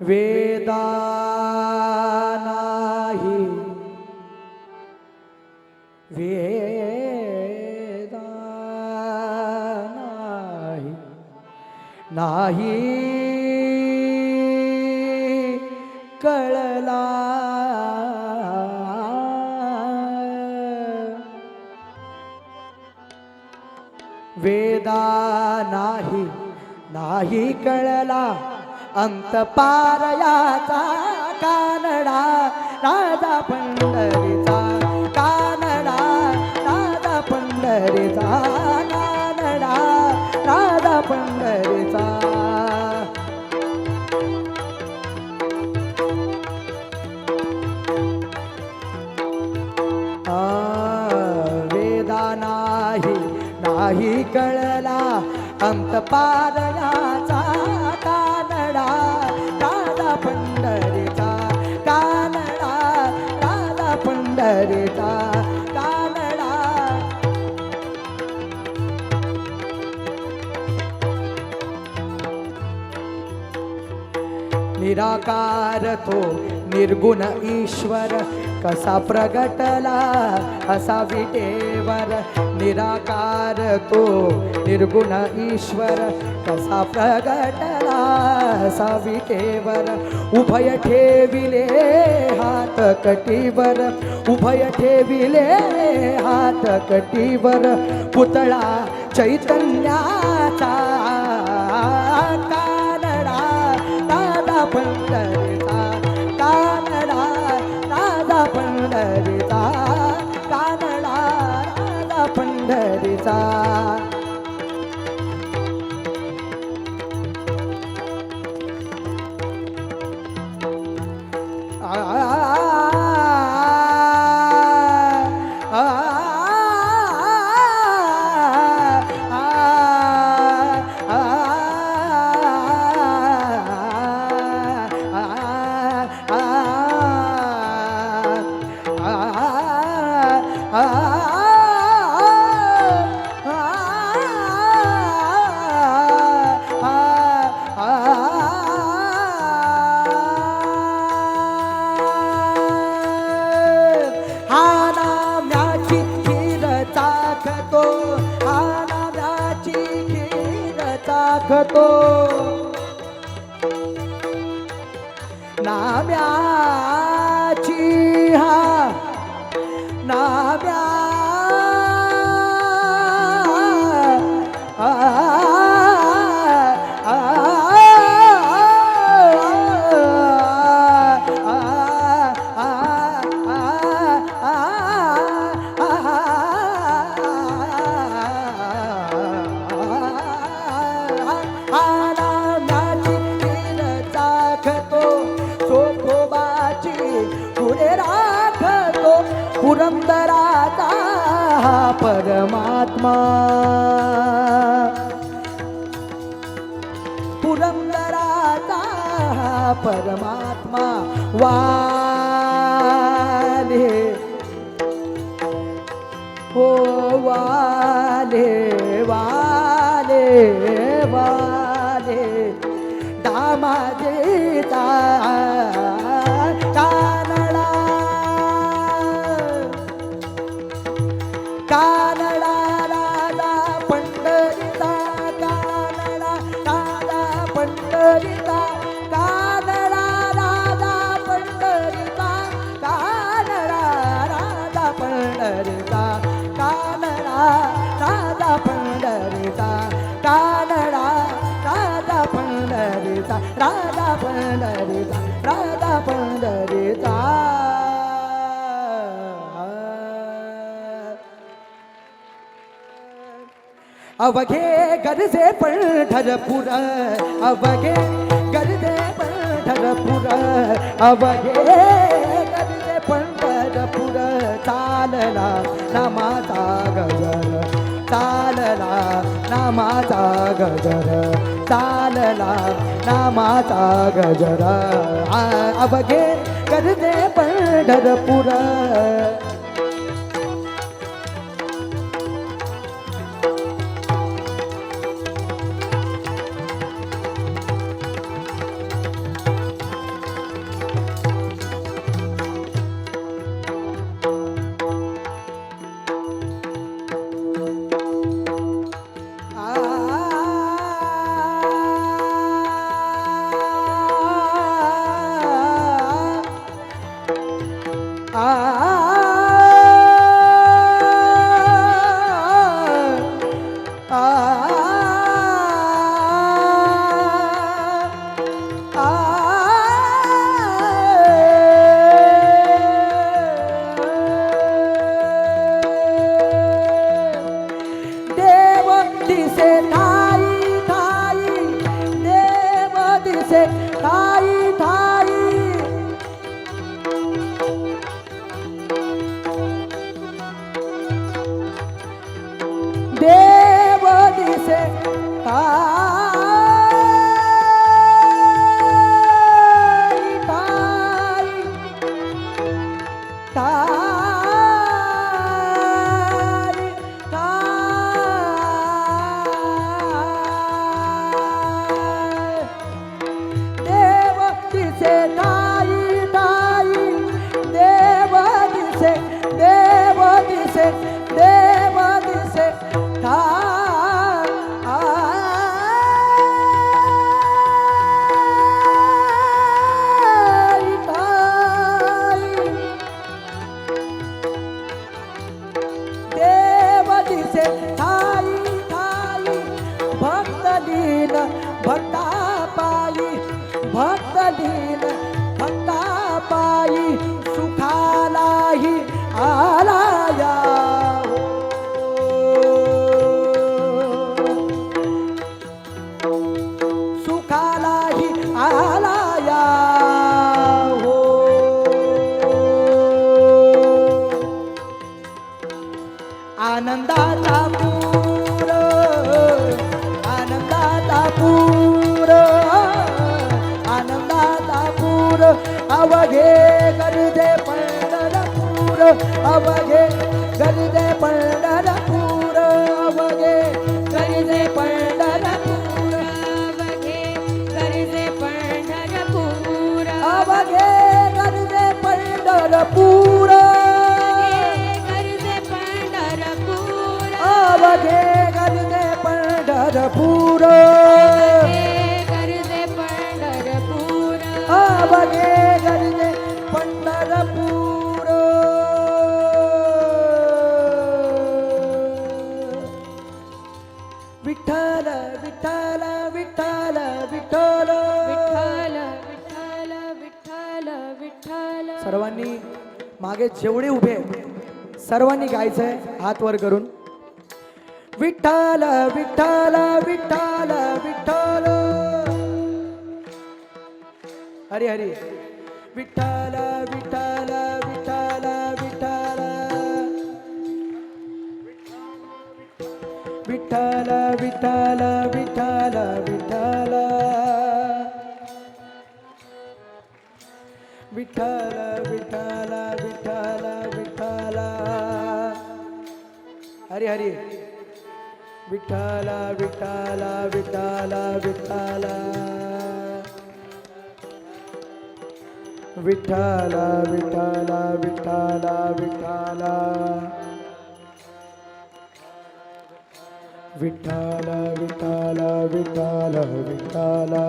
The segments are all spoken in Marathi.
वेदा नाही वेदा नाही नाही कळला वेदा नाही नाही कळला अंत पारयाचा कानडा राजा पंढरीचा कानडा राजा पंढरीचा कानडा राजा पंढरीचा. वेदा नाही नाही कळला अंत पारया निराकार तो निर्गुण ईश्वर कसा प्रगटला असा विटेवर. निराकार तो निर्गुण ईश्वर कसा प्रगटला असा विटेवर. उभय ठेविले हात कटीवर उभय ठेविले हात कटीवर. पुतळा चैतन्याचा का well done. पुरंदराचा हा परमात्मा. पुरंदराचा हा परमात्मा वाले. हो वाले वाले वाले. दामाजेचा अवघे गरजे पंढरपूर अवघे गरजे पंढरपूर अवघे गरजे पंढरपूर. चालला नामाचा गजर चालला नामाचा गजर चालला नामाचा गजर. आ- अवघे गरजे पण अवघे ಅವಗೆ ಕರಿದೆ ಪಂಡರ ಪೂರ ಅವಗೆ ಕರಿದೆ ಪಂಡರ ಪೂರ ಅವಗೆ ಕರಿದೆ ಪಂಡರ ಪೂರ ಅವಗೆ ಕರಿದೆ ಪಂಡರ ಪೂರ ಕರಿದೆ ಪಂಡರ ಪೂರ ಅವಗೆ ಕರಿದೆ ಪಂಡರ ಪೂರ ಕರಿದೆ ಪಂಡರ ಪೂರ ಅವಗೆ ಕರಿದೆ ಪಂಡ मागे जेवढे उभे आहेत, सर्वांनी गायचंय हात वर करून. विठ्ठल विठ्ठल विठ्ठल विठ्ठल. हरी हरी. विठ्ठल विठ्ठल विठ्ठल विठ्ठल. विठ्ठल विठ्ठल विठ्ठल विठ्ठल. विठ्ठल हरी हरी. विठाला विठाला विठाला विठाला विठाला विठाला विठाला विठाला विठाला विठाला विठाला विठाला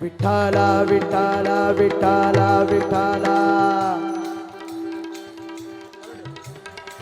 विठाला विठाला विठाला विठाला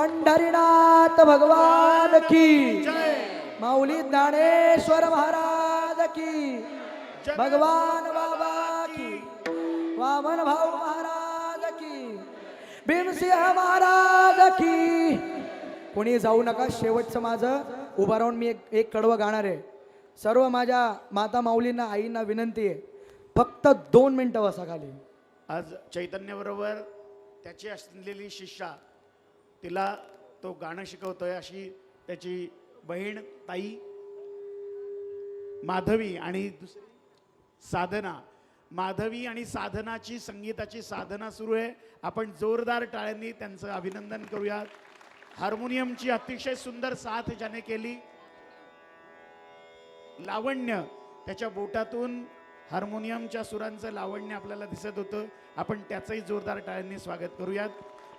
पंढरीनाथ भगवान की। माऊली ज्ञानेश्वर महाराज की। भगवान बाबा की। वामन भाऊ महाराज की। भीमसिंह महाराज की। कोणी जाऊ नका शेवटचं माझं उभं राहून मी एक एक कडवं गाणार आहे. सर्व माझ्या माता माऊलींना आईंना विनंती आहे. फक्त दोन मिनिटं बसा खाली. आज चैतन्याबरोबर त्याची असलेली शिष्या तिला तो गाणं शिकवतोय अशी त्याची बहीण ताई माधवी आणि दुसरी साधना. माधवी आणि साधनाची संगीताची साधना सुरू आहे. आपण जोरदार टाळ्यांनी त्यांचं अभिनंदन करूयात. हार्मोनियमची अतिशय सुंदर साथ ज्याने केली. लावण्य. त्याच्या बोटातून हार्मोनियमच्या सुरांचं लावण्य आपल्याला दिसत होतं. आपण त्याचंही जोरदार टाळ्यांनी स्वागत करूयात.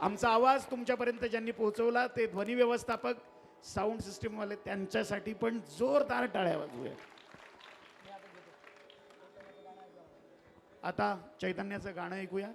आमचा आवाज तुमच्यापर्यंत ज्यांनी पोहोचवला ते ध्वनी व्यवस्थापक साऊंड सिस्टीमवाले त्यांच्यासाठी पण जोरदार टाळ्या वाजवूया. आता चैतन्याचं गाणं ऐकूया.